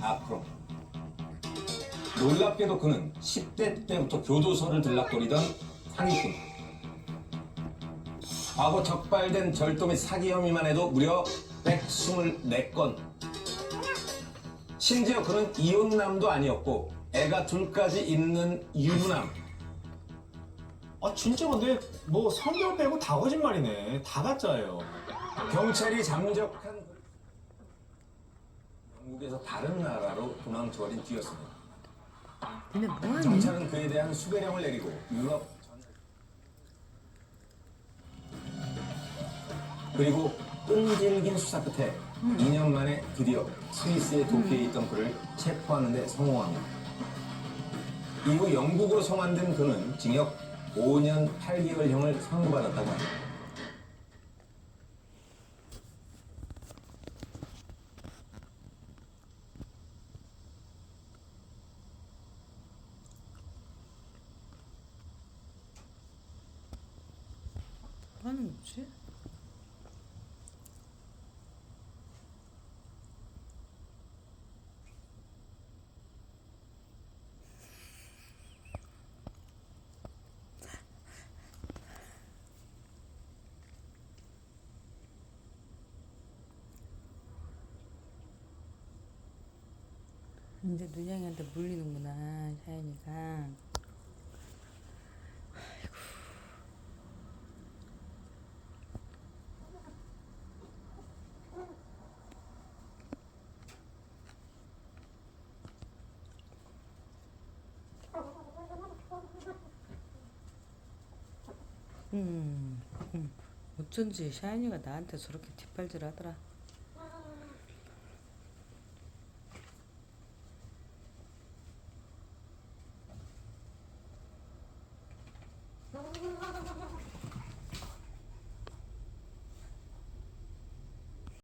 앞으로. 놀랍게도 그는 10대 때부터 교도소를 들락거리던 상위꾼. 과거 적발된 절도 및 사기 혐의만 해도 무려 124건. 심지어 그는 이혼남도 아니었고 애가 둘까지 있는 유부남. 아 진짜 근데 뭐 성경 빼고 다 거짓말이네. 다 가짜예요. 경찰이 잠적한 영국에서 다른 나라로 도망쳐버린 뒤였습니다. 근데 뭐하니? 경찰은 그에 대한 수배령을 내리고 유럽 전 그리고 끈질긴 수사 끝에 2년 만에 드디어 스위스의 도피해 있던 그를 체포하는 데 성공합니다. 이후 영국으로 송환된 그는 징역 5년 8개월형을 선고받았다고 합니다. 하는 거지? 이제 눈양이한테 물리는구나 샤이니가 음. 어쩐지 샤이니가 나한테 저렇게 뒷발질 하더라